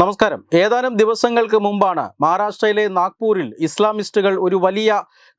നമസ്കാരം. ഏതാനും ദിവസങ്ങൾക്ക് മുമ്പാണ് മഹാരാഷ്ട്രയിലെ നാഗ്പൂരിൽ ഇസ്ലാമിസ്റ്റുകൾ ഒരു വലിയ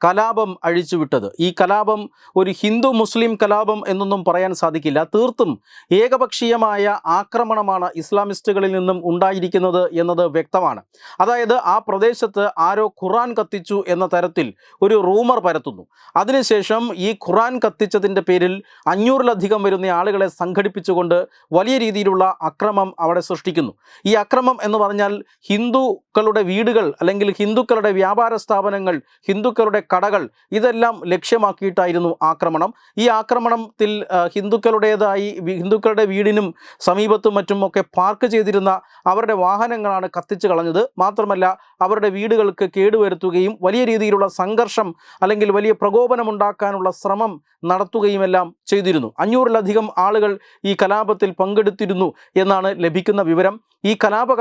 കലാപം അഴിച്ചുവിട്ടത്. ഈ കലാപം ഒരു ഹിന്ദു മുസ്ലിം കലാപം എന്നൊന്നും പറയാൻ സാധിക്കില്ല. തീർത്തും ഏകപക്ഷീയമായ ആക്രമണമാണ് ഇസ്ലാമിസ്റ്റുകളിൽ നിന്നും ഉണ്ടായിരിക്കുന്നത് എന്നത് വ്യക്തമാണ്. അതായത് ആ പ്രദേശത്ത് ആരോ ഖുറാൻ കത്തിച്ചു എന്ന തരത്തിൽ ഒരു റൂമർ പരത്തുന്നു. അതിനുശേഷം ഈ ഖുറാൻ കത്തിച്ചതിന്റെ പേരിൽ അഞ്ഞൂറിലധികം വരുന്ന ആളുകളെ സംഘടിപ്പിച്ചുകൊണ്ട് വലിയ രീതിയിലുള്ള അക്രമം അവിടെ സൃഷ്ടിക്കുന്നു. ഈ അക്രമം എന്ന് പറഞ്ഞാൽ ഹിന്ദുക്കളുടെ വീടുകൾ അല്ലെങ്കിൽ ഹിന്ദുക്കളുടെ വ്യാപാര സ്ഥാപനങ്ങൾ ഹിന്ദുക്കളുടെ കടകൾ ഇതെല്ലാം ലക്ഷ്യമാക്കിയിട്ടായിരുന്നു ആക്രമണം. ഈ ആക്രമണത്തിൽ ഹിന്ദുക്കളുടേതായി ഹിന്ദുക്കളുടെ വീടിനും സമീപത്തും മറ്റും ഒക്കെ പാർക്ക് ചെയ്തിരുന്ന അവരുടെ വാഹനങ്ങളാണ് കത്തിച്ചു കളഞ്ഞത്. മാത്രമല്ല അവരുടെ വീടുകൾക്ക് കേടുവരുത്തുകയും വലിയ രീതിയിലുള്ള സംഘർഷം അല്ലെങ്കിൽ വലിയ പ്രകോപനമുണ്ടാക്കാനുള്ള ശ്രമം നടത്തുകയുമെല്ലാം ചെയ്തിരുന്നു. അഞ്ഞൂറിലധികം ആളുകൾ ഈ കലാപത്തിൽ പങ്കെടുത്തിരുന്നു എന്നാണ് ലഭിക്കുന്ന വിവരം. ഈ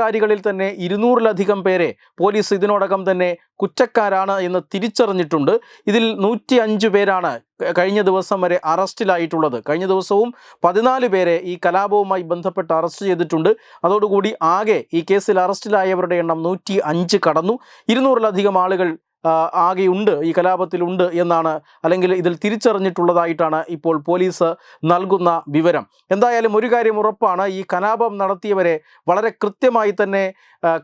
കലാപകാരികളിൽ തന്നെ ഇരുന്നൂറിലധികം പേരെ പോലീസ് ഇതിനോടകം തന്നെ കുറ്റക്കാരാണ് എന്ന് തിരിച്ചറിഞ്ഞിട്ടുണ്ട്. ഇതിൽ നൂറ്റി അഞ്ച് പേരാണ് കഴിഞ്ഞ ദിവസം വരെ അറസ്റ്റിലായിട്ടുള്ളത്. കഴിഞ്ഞ ദിവസവും പതിനാല് പേരെ ഈ കലാപവുമായി ബന്ധപ്പെട്ട് അറസ്റ്റ് ചെയ്തിട്ടുണ്ട്. അതോടുകൂടി ആകെ ഈ കേസിൽ അറസ്റ്റിലായവരുടെ എണ്ണം നൂറ്റി അഞ്ച് കടന്നു. ഇരുന്നൂറിലധികം ആളുകൾ ആകെയുണ്ട് ഈ കലാപത്തിലുണ്ട് എന്നാണ് അല്ലെങ്കിൽ ഇതിൽ തിരിച്ചറിഞ്ഞിട്ടുള്ളതായിട്ടാണ് ഇപ്പോൾ പോലീസ് നൽകുന്ന വിവരം. എന്തായാലും ഒരു കാര്യം ഉറപ്പാണ് ഈ കലാപം നടത്തിയവരെ വളരെ കൃത്യമായി തന്നെ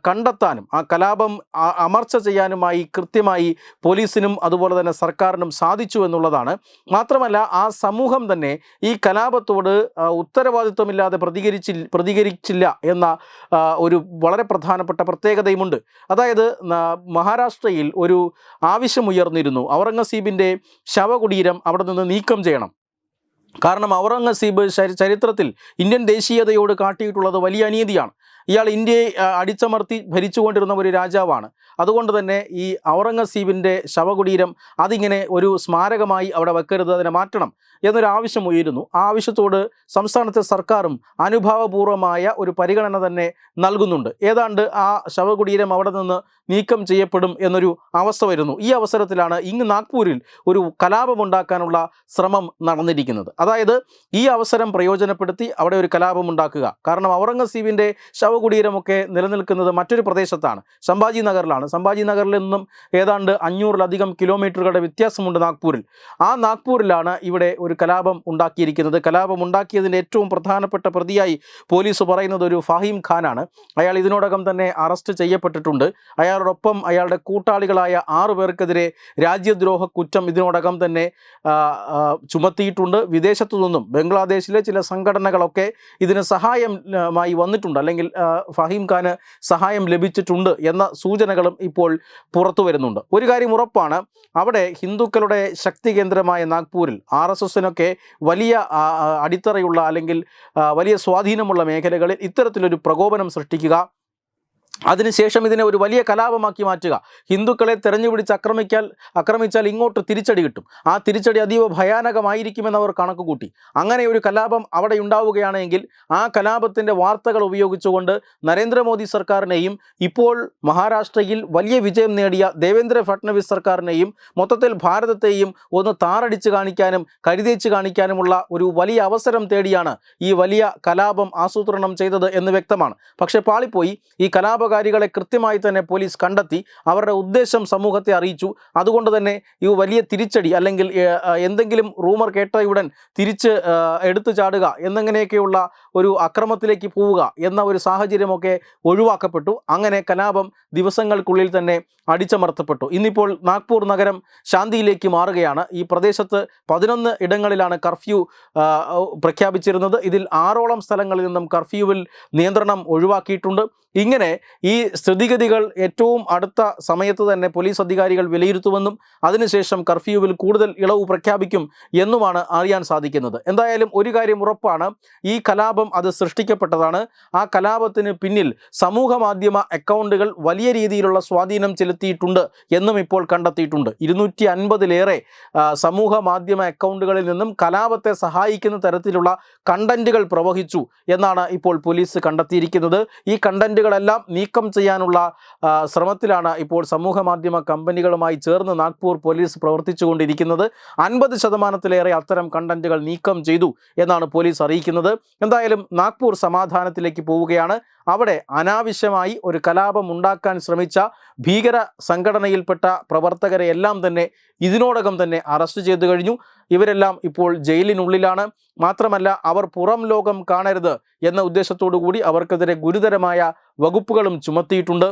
കണ്ടെത്താനും ആ കലാപം അമർച്ച ചെയ്യാനുമായി കൃത്യമായി പോലീസിനും അതുപോലെ തന്നെ സർക്കാരിനും സാധിച്ചു എന്നുള്ളതാണ്. മാത്രമല്ല ആ സമൂഹം തന്നെ ഈ കലാപത്തോട് ഉത്തരവാദിത്വമില്ലാതെ പ്രതികരിച്ചി പ്രതികരിച്ചില്ല എന്ന ഒരു വളരെ പ്രധാനപ്പെട്ട പ്രത്യേകതയുമുണ്ട്. അതായത് മഹാരാഷ്ട്രയിൽ ഒരു ആവശ്യമുയർന്നിരുന്നു. ഔറംഗസീബിന്റെ ശവകുടീരം അവിടെ നിന്ന് നീക്കം ചെയ്യണം. കാരണം ഔറംഗസീബ് ചരിത്രത്തിൽ ഇന്ത്യൻ ദേശീയതയോട് കാട്ടിയിട്ടുള്ളത് വലിയ അനീതിയാണ്. ഇയാൾ ഇന്ത്യയെ അടിച്ചമർത്തി ഭരിച്ചുകൊണ്ടിരുന്ന ഒരു രാജാവാണ്. അതുകൊണ്ട് തന്നെ ഈ ഔറംഗസീബിന്റെ ശവകുടീരം അതിങ്ങനെ ഒരു സ്മാരകമായി അവിടെ വെക്കരുത് അതിനെ മാറ്റണം എന്നൊരു ആവശ്യം ഉയരുന്നു. ആ ആവശ്യത്തോട് സംസ്ഥാനത്തെ സർക്കാരും അനുഭാവപൂർവമായ ഒരു പരിഗണന തന്നെ നൽകുന്നുണ്ട്. ഏതാണ്ട് ആ ശവകുടീരം അവിടെ നിന്ന് നീക്കം ചെയ്യപ്പെടും എന്നൊരു അവസ്ഥ വരുന്നു. ഈ അവസരത്തിലാണ് ഇങ്ങ് നാഗ്പൂരിൽ ഒരു കലാപമുണ്ടാക്കാനുള്ള ശ്രമം നടന്നിരിക്കുന്നത്. അതായത് ഈ അവസരം പ്രയോജനപ്പെടുത്തി അവിടെ ഒരു കലാപമുണ്ടാക്കുക. കാരണം ഔറംഗസീബിന്റെ ശവകുടീരമൊക്കെ നിലനിൽക്കുന്നത് മറ്റൊരു പ്രദേശത്താണ്. സംഭാജി നഗറിലാണ്. സംഭാജി നഗറിൽ നിന്നും ഏതാണ്ട് അഞ്ഞൂറിലധികം കിലോമീറ്ററുകളുടെ വ്യത്യാസമുണ്ട് നാഗ്പൂരിൽ. ആ നാഗ്പൂരിലാണ് ഇവിടെ ഒരു കലാപം ഉണ്ടാക്കിയിരിക്കുന്നത്. കലാപം ഉണ്ടാക്കിയതിന്റെ ഏറ്റവും പ്രധാനപ്പെട്ട പ്രതിയായി പോലീസ് പറയുന്നത് ഒരു ഫഹീം ഖാനാണ്. അയാൾ ഇതിനോടകം തന്നെ അറസ്റ്റ് ചെയ്യപ്പെട്ടിട്ടുണ്ട്. അയാളോടൊപ്പം അയാളുടെ കൂട്ടാളികളായ ആറു പേർക്കെതിരെ രാജ്യദ്രോഹ കുറ്റം ഇതിനോടകം തന്നെ ചുമത്തിയിട്ടുണ്ട്. വിദേശത്തു നിന്നും ബംഗ്ലാദേശിലെ ചില സംഘടനകളൊക്കെ ഇതിന് സഹായമായി വന്നിട്ടുണ്ട്. അല്ലെങ്കിൽ ഫഹീം ഖാന് സഹായം ലഭിച്ചിട്ടുണ്ട് എന്ന സൂചനകളും ഇപ്പോൾ പുറത്തു വരുന്നുണ്ട്. ഒരു കാര്യം ഉറപ്പാണ് അവിടെ ഹിന്ദുക്കളുടെ ശക്തി കേന്ദ്രമായ നാഗ്പൂരിൽ ആർ എസ് എസിനൊക്കെ വലിയ അടിത്തറയുള്ള അല്ലെങ്കിൽ വലിയ സ്വാധീനമുള്ള മേഖലകളിൽ ഇത്തരത്തിലൊരു പ്രകോപനം സൃഷ്ടിക്കുക അതിനുശേഷം ഇതിനെ ഒരു വലിയ കലാപമാക്കി മാറ്റുക. ഹിന്ദുക്കളെ തെരഞ്ഞുപിടിച്ച് ആക്രമിക്കാൻ ആക്രമിച്ചാൽ ഇങ്ങോട്ട് തിരിച്ചടി കിട്ടും. ആ തിരിച്ചടി അതീവ ഭയാനകമായിരിക്കുമെന്ന് അവർ കണക്ക് കൂട്ടി. അങ്ങനെ ഒരു കലാപം അവിടെ ഉണ്ടാവുകയാണെങ്കിൽ ആ കലാപത്തിന്റെ വാർത്തകൾ ഉപയോഗിച്ചുകൊണ്ട് നരേന്ദ്രമോദി സർക്കാരിനെയും ഇപ്പോൾ മഹാരാഷ്ട്രയിൽ വലിയ വിജയം നേടിയ ദേവേന്ദ്ര ഫട്നവിസ് സർക്കാരിനെയും മൊത്തത്തിൽ ഭാരതത്തെയും ഒന്ന് താറടിച്ച് കാണിക്കാനും കരുതേച്ച് കാണിക്കാനുമുള്ള ഒരു വലിയ അവസരം തേടിയാണ് ഈ വലിയ കലാപം ആസൂത്രണം ചെയ്തത് എന്ന് വ്യക്തമാണ്. പക്ഷേ പാളിപ്പോയി. ഈ കലാപകാരികളെ കൃത്യമായി തന്നെ പോലീസ് കണ്ടെത്തി അവരുടെ ഉദ്ദേശം സമൂഹത്തെ അറിയിച്ചു. അതുകൊണ്ട് തന്നെ ഈ വലിയ തിരിച്ചടി അല്ലെങ്കിൽ എന്തെങ്കിലും റൂമർ കേട്ടയുടൻ തിരിച്ച് എടുത്തു ചാടുക എന്നിങ്ങനെയൊക്കെയുള്ള ഒരു അക്രമത്തിലേക്ക് പോവുക എന്ന ഒരു സാഹചര്യമൊക്കെ ഒഴിവാക്കപ്പെട്ടു. അങ്ങനെ കലാപം ദിവസങ്ങൾക്കുള്ളിൽ തന്നെ അടിച്ചമർത്തപ്പെട്ടു. ഇന്നിപ്പോൾ നാഗ്പൂർ നഗരം ശാന്തിയിലേക്ക് മാറുകയാണ്. ഈ പ്രദേശത്ത് പതിനൊന്ന് ഇടങ്ങളിലാണ് കർഫ്യൂ പ്രഖ്യാപിച്ചിരുന്നത്. ഇതിൽ ആറോളം സ്ഥലങ്ങളിൽ നിന്നും കർഫ്യൂവിൽ നിയന്ത്രണം ഒഴിവാക്കിയിട്ടുണ്ട്. ഇങ്ങനെ ഈ സ്ഥിതിഗതികൾ ഏറ്റവും അടുത്ത സമയത്ത് തന്നെ പോലീസ് അധികാരികൾ വിലയിരുത്തുമെന്നും അതിനുശേഷം കർഫ്യൂവിൽ കൂടുതൽ ഇളവ് പ്രഖ്യാപിക്കും എന്നുമാണ് അറിയാൻ സാധിക്കുന്നത്. എന്തായാലും ഒരു കാര്യം ഉറപ്പാണ്. ഈ കലാപം അത് സൃഷ്ടിക്കപ്പെട്ടതാണ്. ആ കലാപത്തിന് പിന്നിൽ സമൂഹ മാധ്യമ അക്കൗണ്ടുകൾ വലിയ രീതിയിലുള്ള സ്വാധീനം ചെലുത്തിയിട്ടുണ്ട് എന്നും ഇപ്പോൾ കണ്ടെത്തിയിട്ടുണ്ട്. ഇരുന്നൂറ്റി അൻപതിലേറെ സമൂഹ മാധ്യമ അക്കൗണ്ടുകളിൽ നിന്നും കലാപത്തെ സഹായിക്കുന്ന തരത്തിലുള്ള കണ്ടന്റുകൾ പ്രവഹിച്ചു എന്നാണ് ഇപ്പോൾ പോലീസ് കണ്ടെത്തിയിരിക്കുന്നത്. ഈ കണ്ടന്റുകളെല്ലാം നീക്കം ചെയ്യാനുള്ള ശ്രമത്തിലാണ് ഇപ്പോൾ സമൂഹ മാധ്യമ കമ്പനികളുമായി ചേർന്ന് നാഗ്പൂർ പോലീസ് പ്രവർത്തിച്ചുകൊണ്ടിരിക്കുന്നത്. അൻപത് ശതമാനത്തിലേറെ അത്തരം കണ്ടന്റുകൾ നീക്കം ചെയ്തു എന്നാണ് പോലീസ് അറിയിക്കുന്നത്. എന്തായാലും നാഗ്പൂർ സമാധാനത്തിലേക്ക് പോവുകയാണ്. അവിടെ അനാവശ്യമായി ഒരു കലാപം ഉണ്ടാക്കാൻ ശ്രമിച്ച ഭീകര സംഘടനയിൽപ്പെട്ട പ്രവർത്തകരെ എല്ലാം തന്നെ ഇതിനോടകം തന്നെ അറസ്റ്റ് ചെയ്തു കഴിഞ്ഞു. ഇവരെല്ലാം ഇപ്പോൾ ജയിലിനുള്ളിലാണ്. മാത്രമല്ല അവർ പുറം ലോകം കാണരുത് എന്ന ഉദ്ദേശത്തോടു കൂടി അവർക്കെതിരെ ഗുരുതരമായ വകുപ്പുകളും ചുമത്തിയിട്ടുണ്ട്.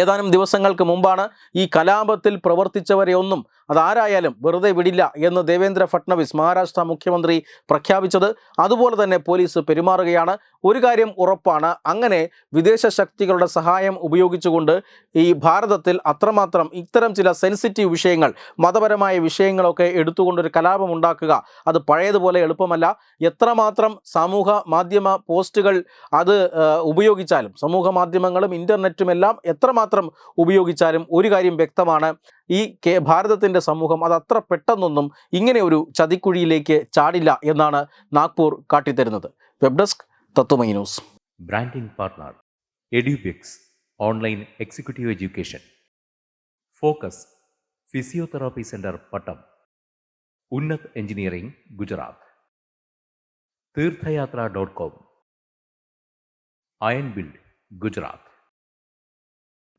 ഏതാനും ദിവസങ്ങൾക്ക് മുമ്പാണ് ഈ കലാപത്തിൽ പ്രവർത്തിച്ചവരെ ഒന്നും അതാരായാലും വെറുതെ വിടില്ല എന്ന് ദേവേന്ദ്ര ഫട്നവിസ് മഹാരാഷ്ട്ര മുഖ്യമന്ത്രി പ്രഖ്യാപിച്ചത്. അതുപോലെ തന്നെ പോലീസ് പെരുമാറുകയാണ്. ഒരു കാര്യം ഉറപ്പാണ്. അങ്ങനെ വിദേശ ശക്തികളുടെ സഹായം ഉപയോഗിച്ചുകൊണ്ട് ഈ ഭാരതത്തിൽ അത്രമാത്രം ഇത്തരം ചില സെൻസിറ്റീവ് വിഷയങ്ങൾ മതപരമായ വിഷയങ്ങളൊക്കെ എടുത്തുകൊണ്ടൊരു കലാപം ഉണ്ടാക്കുക അത് പഴയതുപോലെ എളുപ്പമല്ല. എത്രമാത്രം സമൂഹ മാധ്യമ പോസ്റ്റുകൾ അത് ഉപയോഗിച്ചാലും സമൂഹ മാധ്യമങ്ങളും ഇന്റർനെറ്റും എല്ലാം എത്രമാത്രം ഉപയോഗിച്ചാലും ഒരു കാര്യം വ്യക്തമാണ്. ഈ കേ ഭാരതത്തിന്റെ സമൂഹം അത് അത്ര പെട്ടെന്നൊന്നും ഇങ്ങനെ ഒരു ചതിക്കുഴിയിലേക്ക് ചാടില്ല എന്നാണ് Nagpur കാട്ടിത്തരുന്നത്. Web desk Tatwamayi news. Branding partner Edubix online executive education. Focus physiotherapy centre Pattom. Unnat engineering Gujarat. Theerthayathra dot com. Iron build Gujarat.